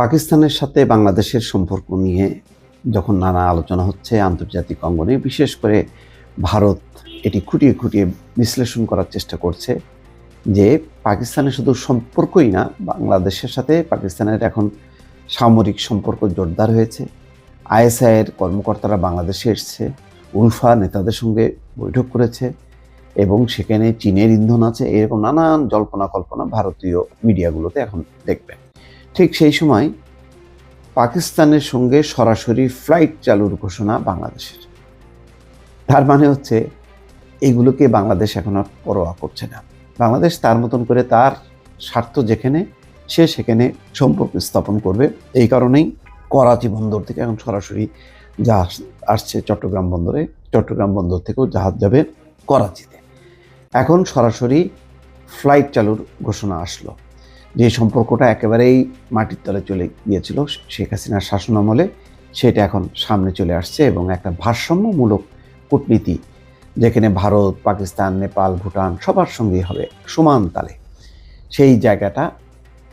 পাকিস্তানের সাথে বাংলাদেশের সম্পর্ক নিয়ে যখন নানা আলোচনা হচ্ছে আন্তর্জাতিক অঙ্গনে, বিশেষ করে ভারত এটি খুঁটিয়ে খুঁটিয়ে বিশ্লেষণ করার চেষ্টা করছে যে পাকিস্তানের শুধু সম্পর্কই না, বাংলাদেশের সাথে পাকিস্তানের এখন সামরিক সম্পর্ক জোরদার হয়েছে। আইএসআইয়ের কর্মকর্তারা বাংলাদেশে এসছে, উলফা নেতাদের সঙ্গে বৈঠক করেছে এবং সেখানে চীনের ইন্ধন আছে, এরকম নানান জল্পনা কল্পনা ভারতীয় মিডিয়াগুলোতে এখন দেখবে ঠিক সেই সময় পাকিস্তানের সঙ্গে সরাসরি ফ্লাইট চালুর ঘোষণা বাংলাদেশের। তার মানে হচ্ছে এইগুলোকে বাংলাদেশ এখন আর পরোয়া করছে না। বাংলাদেশ তার মতন করে তার স্বার্থ যেখানে, সে সেখানে সম্পর্ক স্থাপন করবে। এই কারণেই করাচি বন্দর থেকে এখন সরাসরি জাহাজ আসছে চট্টগ্রাম বন্দরে। চট্টগ্রাম বন্দর থেকেও জাহাজ যাবে করাচিতে। এখন সরাসরি ফ্লাইট চালুর ঘোষণা আসলো। যে সম্পর্কটা একেবারেই মাটির তলে চলে গিয়েছিল শেখ হাসিনার শাসনামলে সেটা এখন সামনে চলে আসছে এবং একটা ভারসাম্যমূলক কূটনীতি যেখানে ভারত, পাকিস্তান, নেপাল, ভুটান সবার সঙ্গেই হবে, সমান তালে। সেই জায়গাটা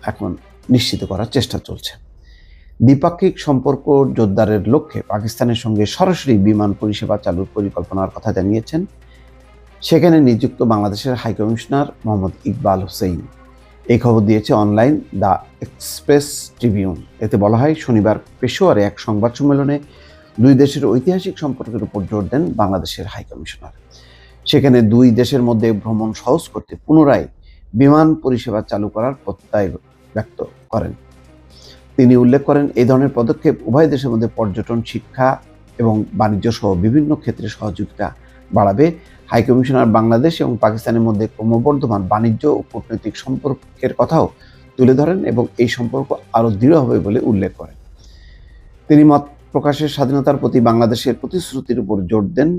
এখন নিশ্চিত করার চেষ্টা চলছে। দ্বিপাক্ষিক সম্পর্ক জোরদারের লক্ষ্যে পাকিস্তানের সঙ্গে সরাসরি বিমান পরিষেবা চালুর পরিকল্পনার কথা জানিয়েছেন সেখানে নিযুক্ত বাংলাদেশের হাইকমিশনার মোহাম্মদ ইকবাল হোসেইন। এই খবর দিয়েছে অনলাইন দ্য এক্সপ্রেস ট্রিবিউন। এতে বলা হয়, শনিবার পেশোয়ারে এক সংবাদ সম্মেলনে দুই দেশের ঐতিহাসিক সম্পর্কের উপর জোর দেন বাংলাদেশের হাইকমিশনার সেখানে দুই দেশের মধ্যে ভ্রমণ সহজ করতে পুনরায় বিমান পরিষেবা চালু করার প্রত্যয় ব্যক্ত করেন। তিনি উল্লেখ করেন এই ধরনের পদক্ষেপ উভয় দেশের মধ্যে পর্যটন, শিক্ষা এবং বাণিজ্য সহ বিভিন্ন ক্ষেত্রে সহযোগিতা বাড়াবে। হাইকমিশনার বাংলাদেশ এবং পাকিস্তানের মধ্যে ক্রমবর্ধমান বাণিজ্য ও কূটনৈতিক সম্পর্কের কথাও তুলে ধরেন এবং এই সম্পর্ক আরও দৃঢ় হবে বলে উল্লেখ করেন। তিনি মত প্রকাশের স্বাধীনতার প্রতি বাংলাদেশের প্রতিশ্রুতির উপর জোর দেন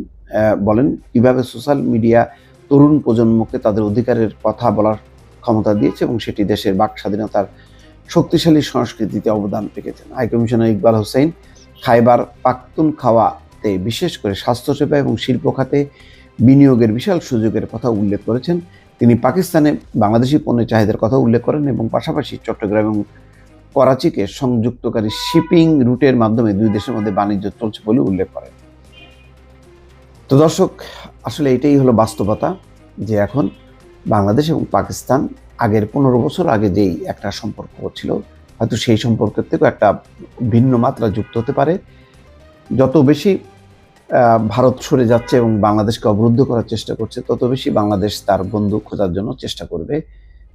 বলেন, কীভাবে সোশ্যাল মিডিয়া তরুণ প্রজন্মকে তাদের অধিকারের কথা বলার ক্ষমতা দিয়েছে এবং সেটি দেশের বাক স্বাধীনতার শক্তিশালী সংস্কৃতিতে অবদান রেখেছেন। হাইকমিশনার ইকবাল হোসেন, খাইবার পাখতুন খাওয়াতে বিশেষ করে স্বাস্থ্যসেবা এবং শিল্প খাতে বিনিয়োগের বিশাল সুযোগের কথা উল্লেখ করেছেন। তিনি পাকিস্তানে বাংলাদেশি পণ্যের চাহিদার কথা উল্লেখ করেন এবং পাশাপাশি চট্টগ্রাম এবং করাচিকে সংযুক্তকারী শিপিং রুটের মাধ্যমে দুই দেশের মধ্যে বাণিজ্য চলছে বলে উল্লেখ করেন। তো দর্শক, আসলে এটাই হলো বাস্তবতা যে এখন বাংলাদেশ এবং পাকিস্তান আগের পনেরো বছর আগে যেই একটা সম্পর্ক ছিল, হয়তো সেই সম্পর্কের থেকেও একটা ভিন্ন মাত্রা যুক্ত হতে পারে। যত বেশি ভারত সরে যাচ্ছে এবং বাংলাদেশকে অবরুদ্ধ করার চেষ্টা করছে, তত বেশি বাংলাদেশ তার বন্ধু খোঁজার জন্য চেষ্টা করবে।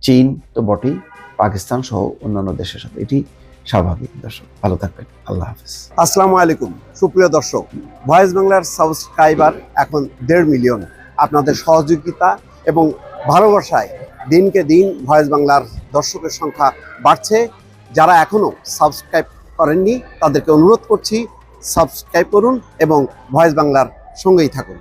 চীন তো বটেই, পাকিস্তান সহ অন্যান্য দেশের সাথে। এটি স্বাভাবিক, দর্শক। ভালো থাকবেন। আল্লাহ হাফিজ। আসসালামু আলাইকুম। সুপ্রিয় দর্শক, ভয়েস বাংলার সাবস্ক্রাইবার এখন দেড় মিলিয়ন। আপনাদের সহযোগিতা এবং ভালোবাসায় দিনকে দিন ভয়েস বাংলার দর্শকের সংখ্যা বাড়ছে। যারা এখনও সাবস্ক্রাইব করেননি, তাদেরকে অনুরোধ করছি সাবস্ক্রাইব করুন এবং ভয়েস বাংলার সঙ্গেই থাকুন।